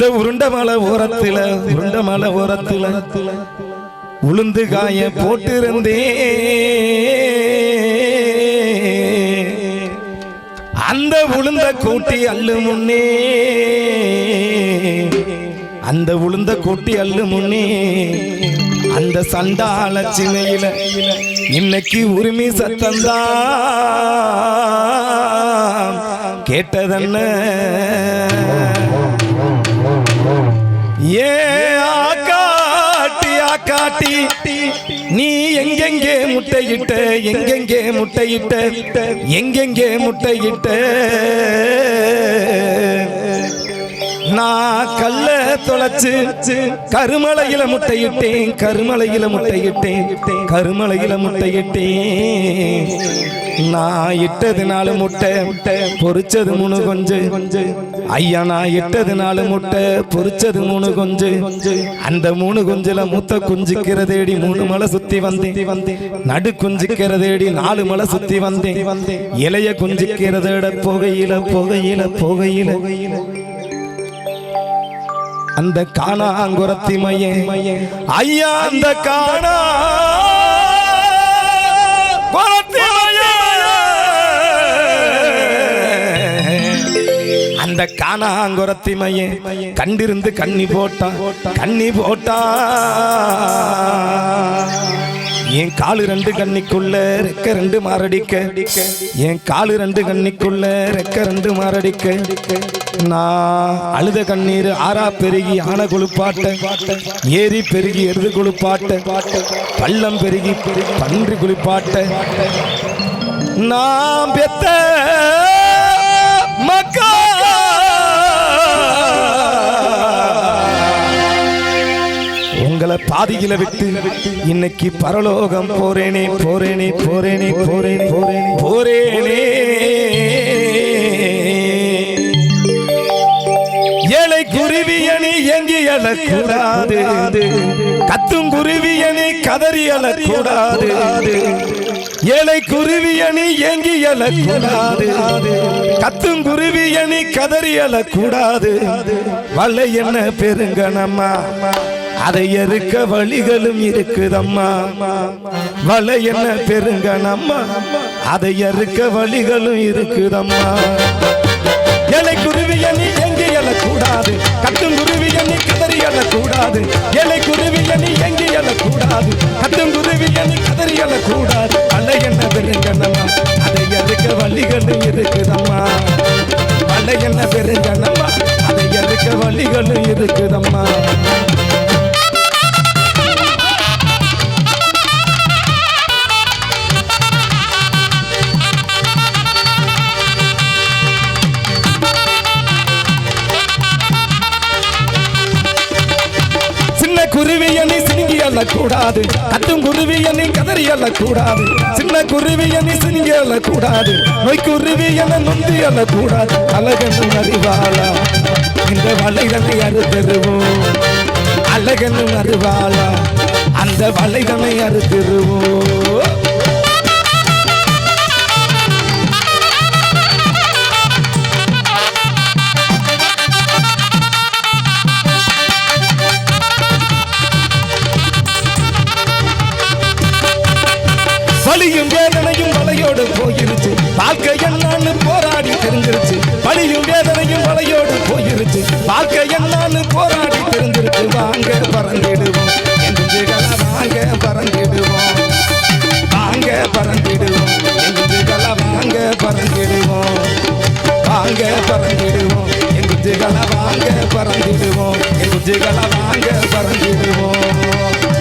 அந்த மலை ஓரத்துல உளுந்து காய போட்டிருந்தே அந்த உளுந்த கூட்டி அள்ளு முன்னே அந்த உளுந்த கூட்டி அள்ளு முன்னே அந்த சண்டால சின்னையில இன்னைக்கு உரிமை சத்தந்தா கேட்டதென்ன? ஏ ஆக்காட்டி ஆக்காட்டி நீ எங்கெங்கே முட்டையிட்ட எங்கெங்கே முட்டையிட்ட எங்கெங்கே முட்டையிட்ட? நான் கல்ல தொலைச்சு கருமலையில முட்டையிட்டேன் கருமலையில முட்டையிட்டேன் கருமலையில முட்டையிட்டேன். நான் இட்டதுனால முட்டை முட்டை பொரிச்சது மூணு கொஞ்சம் கொஞ்சம் ஐயா நான் இட்டதுனால முட்டை பொரிச்சது மூணு கொஞ்சு. அந்த மூணு குஞ்சுல மூத்த குஞ்சுக்கிறதேடி மூணு மலை சுத்தி வந்தேன். வந்தேன் நடு குஞ்சுக்கிறதேடி நாலு மலை சுத்தி வந்தேன். வந்தேன் இளைய குஞ்சுக்கிறதோட புகையில புகையில புகையில. அந்த காணாங்குரத்தி மையே ஐயா அந்த காணா இந்த காணாங்குரத்தி மையே கண்டிருந்து கண்ணி போட்டா கண்ணி போட்டா. என் காலு ரெண்டு கண்ணிக்குள்ள ரெக்க ரெண்டு மாரடிக்க என் காலு ரெண்டு கண்ணிக்குள்ள ரெக்க ரெண்டு மாரடிக்க. நான் அழுத கண்ணீர் ஆறா பெருகி ஆன குளிப்பாட்ட ஏரி பெருகி எருது குளிப்பாட்ட பள்ளம் பெருகி பெருகி பன்றி குளிப்பாட்ட. நான் பெத்த மக்கள் பாதியில விட்டு இன்னைக்கு பரலோகம் போறேனே போறேனே போறேனே போறேனே போறேனே. போறேனே ஏழை குருவியணி எங்கி அழக்கூடாது. கத்தும் குருவியணி கதறி அழக்கூடாது. ஏழை குருவியணி எங்கி அழக்கூடாது. கத்தும் குருவியணி கதறி அழக்கூடாது. வல்லை என்ன பெருங்கனம்மா. அதை எருக்க வழிகளும் இருக்குதம்மா. வலை என்ன பெருங்கனம்மா? அதை எருக்க வழிகளும் இருக்குதம்மா. எலை குருவி நீ எங்கே எழக்கூடாது. கட்டும் குருவி நீ கதறி எழக்கூடாது. எலை குருவி நீ எங்கே எழக்கூடாது. கட்டும் குருவி நீ கதறி எழக்கூடாது. வலை என்ன பெருங்கண்ணம்மா அதை எதுக்க வழிகளும் இருக்குதம்மா. வலை என்ன பெருங்கண்ணம்மா அதை எதுக்க வழிகளும் இருக்குதம்மா. சின்ன குருவி அள்ளக்கூடாது. கத்தும் குருவி கதறி அள்ளக்கூடாது. சின்ன குருவி எண்ணி அள்ளக்கூடாது. நோய் குருவி நொந்தி அள்ளக்கூடாது. அழகனும் அறிவாளா? இந்த வலைதனை அறுத்தருவோம் அழகனும் அறிவாளா? அந்த வலைதனை அறுத்தருவோம் எங்குகள வாங்க பறந்திடுவோம் எங்குகள வாங்க பறந்துடுவோம்.